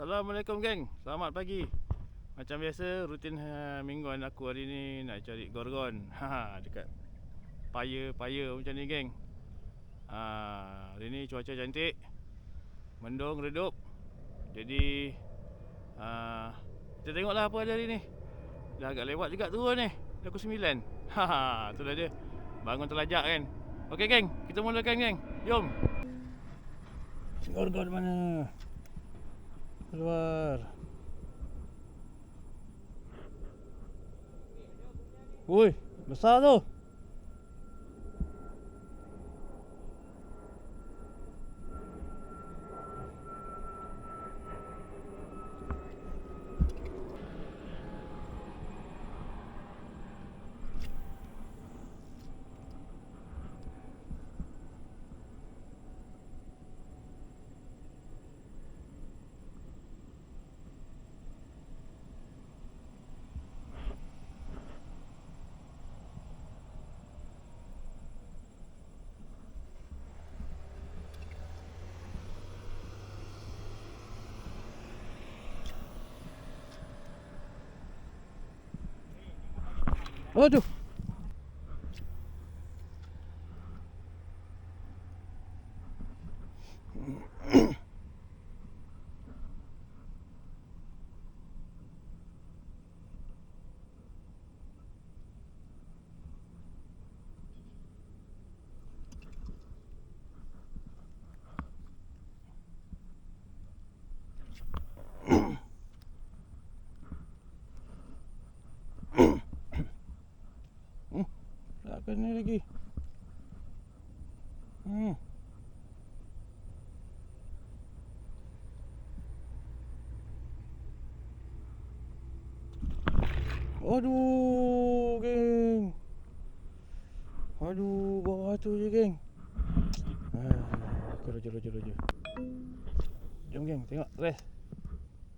Assalamualaikum geng. Selamat pagi. Macam biasa rutin uh, mingguan aku hari ni Nak cari gorgon. Ha, Dekat Paya-paya macam ni geng. Ha, Hari ni cuaca cantik Mendung redup. Jadi uh, Kita tengoklah apa ada hari ni. Dah agak lewat juga turun ni Dah pukul 9 ha, Tu dah dia. Bangun terlajak kan. Okey geng. Kita mulakan geng. Jom. Gorgon mana Var. Uy, masyado. Tu. Kena lagi. Hmm. Aduh, geng. Aduh, bawah tu je, geng. Ah, jom, jom, jom, jom. Geng, tengok, rest.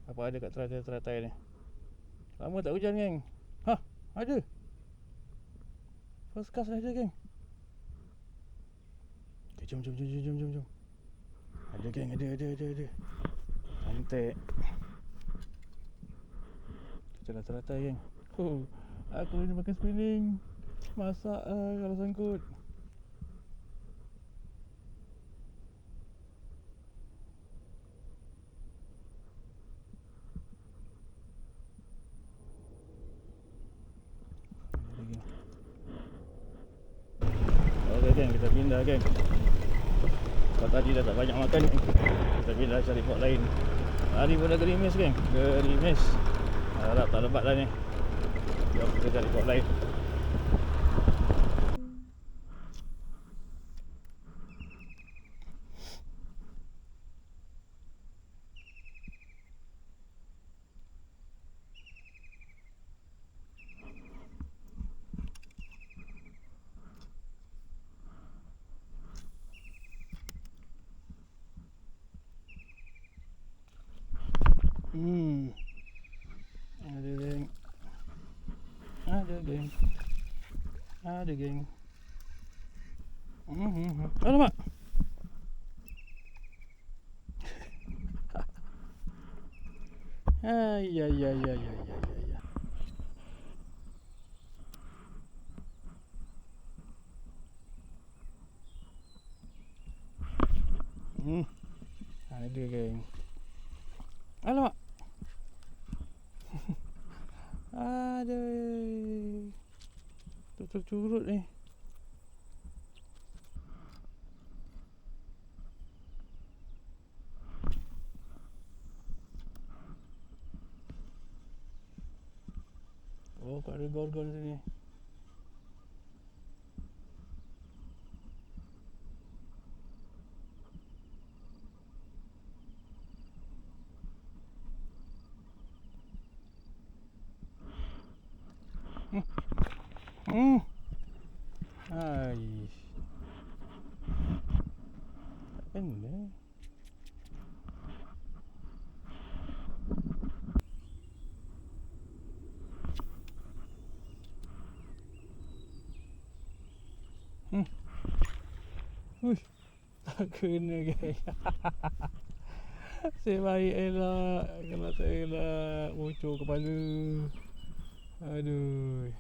Apa ada kat teratai-teratai ni. Lama tak hujan, geng. Hah, ada. First class ada geng. Okay, jom, jom, jom, jom, jom, jom, jom. Ada geng, ada, ada, ada, ada. Cantik. Kita dah teratai geng. Oh, Aku ni makan spinning Masak lah kalau sangkut Ada geng Okey pindah geng Kalau tadi dah tak banyak makan Kita pindah cari pot lain. Hari pun dah gerimis geng Gerimis Harap tak lebat lah ni. Jom kita cari pot lain Hmm. Ada geng. Ada geng. Ada geng. Hmm. hmm, hmm. Alamak. Ay, ay, ay, ay, ay, ay, ay, ay. Hmm. Ada geng. Alamak. Aduh. Tu tercurut ni. Oh, kau ada gorgon sini. Hmm. Ai. Tak kena. Hmm. Uish. Tak kena guys. Saya baik elak Kalau saya elak Bocor kepala Aduh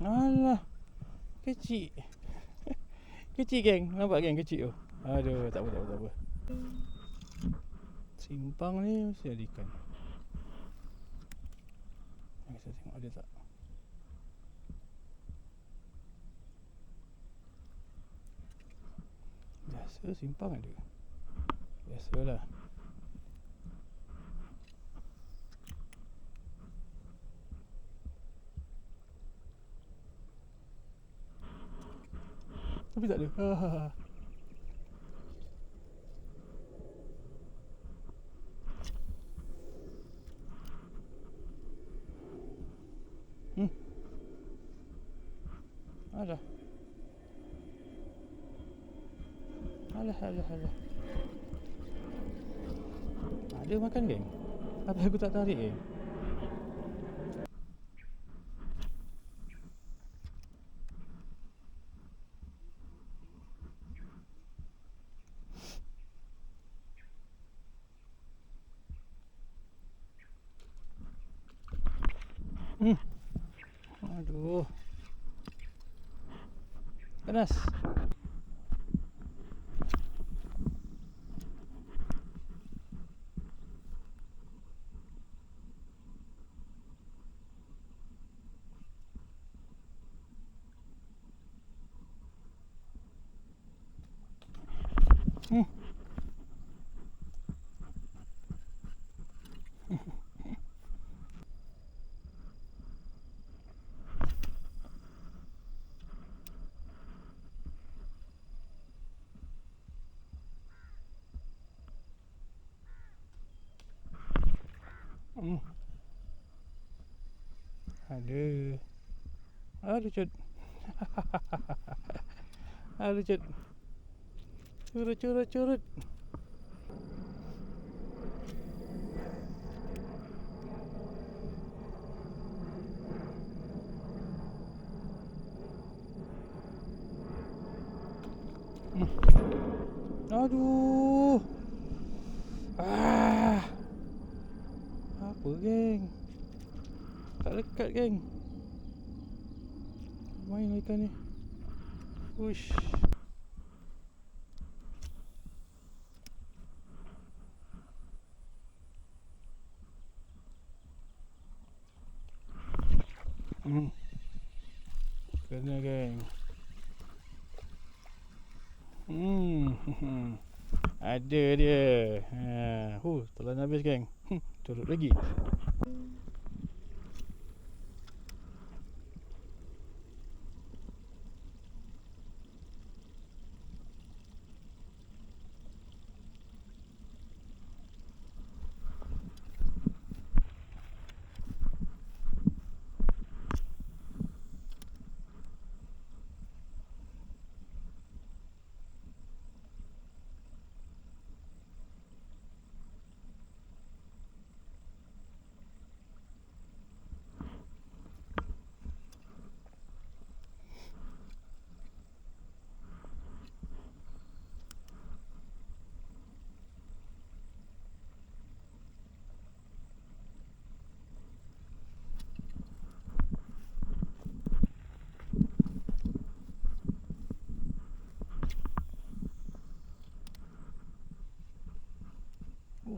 alah. Kecil. Kecil geng. Nampak geng? Kecil tu. Aduh tak apa tak apa tak apa. Simpang ni mesti ada ikan. Mari saya tengok ada tak. Biasa simpang ada. Biasalah Tapi tak ada. Hmm. Ada. Alah, alah, alah. Ada makan geng? Apa aku tak tarik eh? Hmm. Aduh. Panas. Ada. Ada cut. Ada cut. Curut curut curut. Hmm. Aduh. Tak lekat geng. Main lah ikan ni. Uish. Hmm. Kena geng. Hmm. Ada dia. Ha, huh, telan habis geng. Hmm, turut lagi.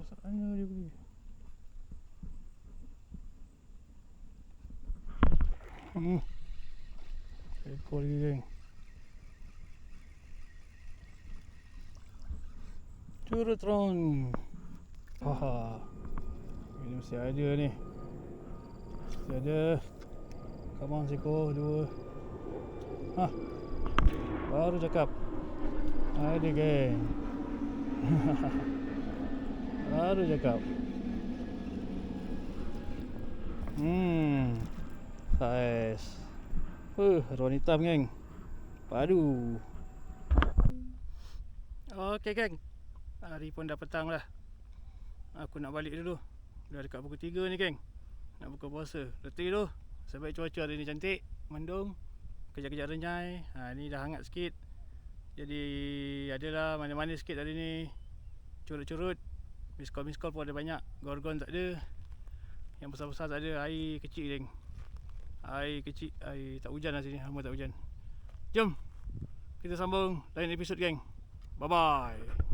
Sana dia pergi. Hmm. Ekor lagi geng. Curutron. Haha. Ini mesti ada ni. Mesti ada. Come on Siko, dua. Ha. Baru cakap. Ada geng. Baru cakap. Hmm. Saiz. Uh, ron hitam geng. Padu. Okey geng. Hari pun dah petang lah. Aku nak balik dulu. Dah dekat pukul 3 ni geng. Nak buka puasa. Letih tu. Sebab cuaca hari ni cantik. Mendung. Kejap-kejap renyai. Ha, ni dah hangat sikit. Jadi adalah manis-manis sikit hari ni. Curut-curut. Call pun ada banyak. Gorgon tak ada. Yang besar-besar tak ada. Air kecil geng. Air kecil. Air tak hujan lah sini. Hama tak hujan. Jom. Kita sambung lain episod geng. Bye bye.